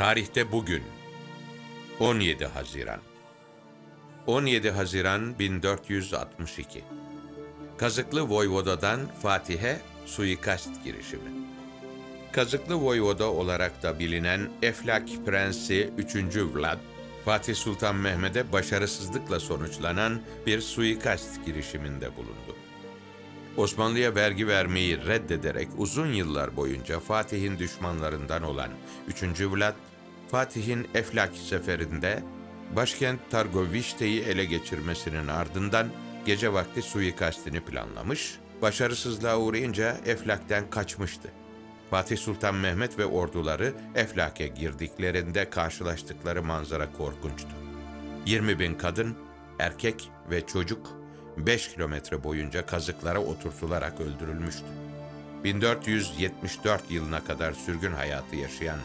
Tarihte bugün 17 Haziran 17 Haziran 1462 Kazıklı Voyvoda'dan Fatih'e suikast girişimi. Kazıklı Voyvoda olarak da bilinen Eflak Prensi 3. Vlad, Fatih Sultan Mehmet'e başarısızlıkla sonuçlanan bir suikast girişiminde bulundu. Osmanlı'ya vergi vermeyi reddederek uzun yıllar boyunca Fatih'in düşmanlarından olan 3. Vlad, Fatih'in Eflak seferinde başkent Targovişte'yi ele geçirmesinin ardından gece vakti suikastini planlamış, başarısızlığa uğrayınca Eflak'ten kaçmıştı. Fatih Sultan Mehmet ve orduları Eflak'e girdiklerinde karşılaştıkları manzara korkunçtu. 20 bin kadın, erkek ve çocuk 5 kilometre boyunca kazıklara oturtularak öldürülmüştü. 1474 yılına kadar sürgün hayatı yaşayan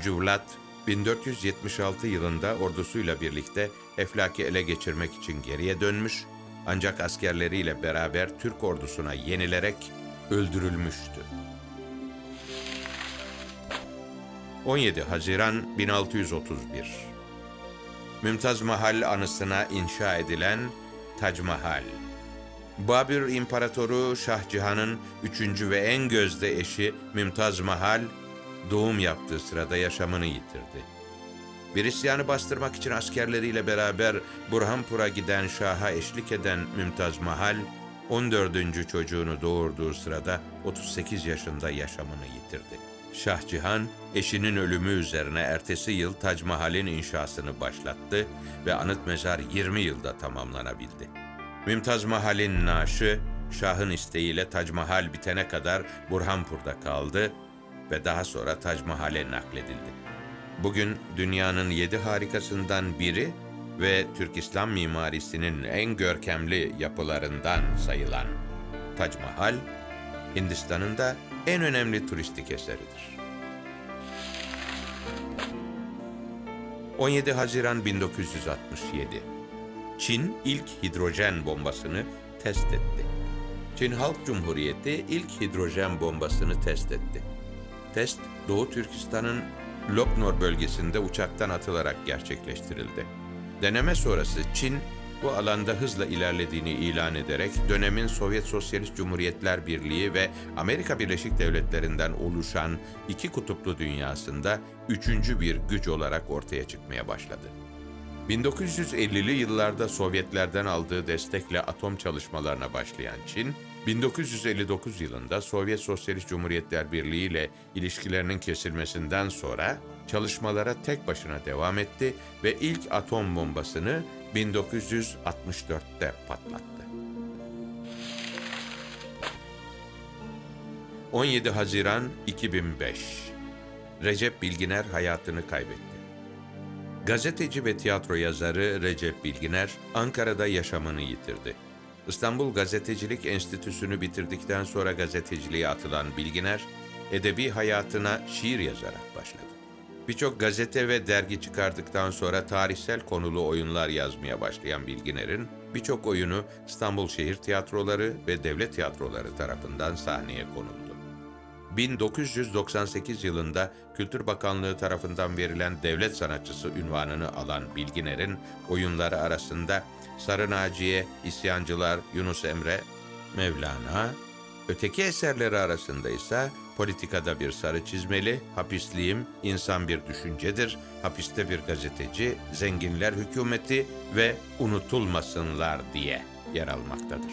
3. Vlad, 1476 yılında ordusuyla birlikte Eflak'ı ele geçirmek için geriye dönmüş, ancak askerleriyle beraber Türk ordusuna yenilerek öldürülmüştü. 17 Haziran 1631 Mümtaz Mahal anısına inşa edilen Tac Mahal. Babür İmparatoru Şah Cihan'ın üçüncü ve en gözde eşi Mümtaz Mahal, doğum yaptığı sırada yaşamını yitirdi. Bir isyanı bastırmak için askerleriyle beraber Burhanpur'a giden Şah'a eşlik eden Mümtaz Mahal, 14. çocuğunu doğurduğu sırada 38 yaşında yaşamını yitirdi. Şah Cihan, eşinin ölümü üzerine ertesi yıl Tac Mahal'in inşasını başlattı ve anıt mezar 20 yılda tamamlanabildi. Mümtaz Mahal'in naaşı, Şah'ın isteğiyle Tac Mahal bitene kadar Burhanpur'da kaldı ve daha sonra Tac Mahal'e nakledildi. Bugün dünyanın yedi harikasından biri ve Türk İslam mimarisinin en görkemli yapılarından sayılan Tac Mahal, Hindistan'ın da en önemli turistik eseridir. 17 Haziran 1967 Çin ilk hidrojen bombasını test etti. Çin Halk Cumhuriyeti ilk hidrojen bombasını test etti. Test, Doğu Türkistan'ın Loknor bölgesinde uçaktan atılarak gerçekleştirildi. Deneme sonrası Çin, bu alanda hızla ilerlediğini ilan ederek dönemin Sovyet Sosyalist Cumhuriyetler Birliği ve Amerika Birleşik Devletleri'nden oluşan iki kutuplu dünyasında üçüncü bir güç olarak ortaya çıkmaya başladı. 1950'li yıllarda Sovyetlerden aldığı destekle atom çalışmalarına başlayan Çin, 1959 yılında Sovyet Sosyalist Cumhuriyetler Birliği ile ilişkilerinin kesilmesinden sonra çalışmalara tek başına devam etti ve ilk atom bombasını 1964'te patlattı. 17 Haziran 2005 Recep Bilginer hayatını kaybetti. Gazeteci ve tiyatro yazarı Recep Bilginer Ankara'da yaşamını yitirdi. İstanbul Gazetecilik Enstitüsü'nü bitirdikten sonra gazeteciliğe atılan Bilginer, edebi hayatına şiir yazarak başladı. Birçok gazete ve dergi çıkardıktan sonra tarihsel konulu oyunlar yazmaya başlayan Bilginer'in birçok oyunu İstanbul Şehir Tiyatroları ve Devlet Tiyatroları tarafından sahneye konuldu. 1998 yılında Kültür Bakanlığı tarafından verilen devlet sanatçısı ünvanını alan Bilginer'in oyunları arasında Sarı Naciye, İsyancılar, Yunus Emre, Mevlana, öteki eserleri arasında ise Politikada bir sarı çizmeli, hapisliyim, insan bir düşüncedir, hapiste bir gazeteci, zenginler hükümeti ve unutulmasınlar diye yer almaktadır.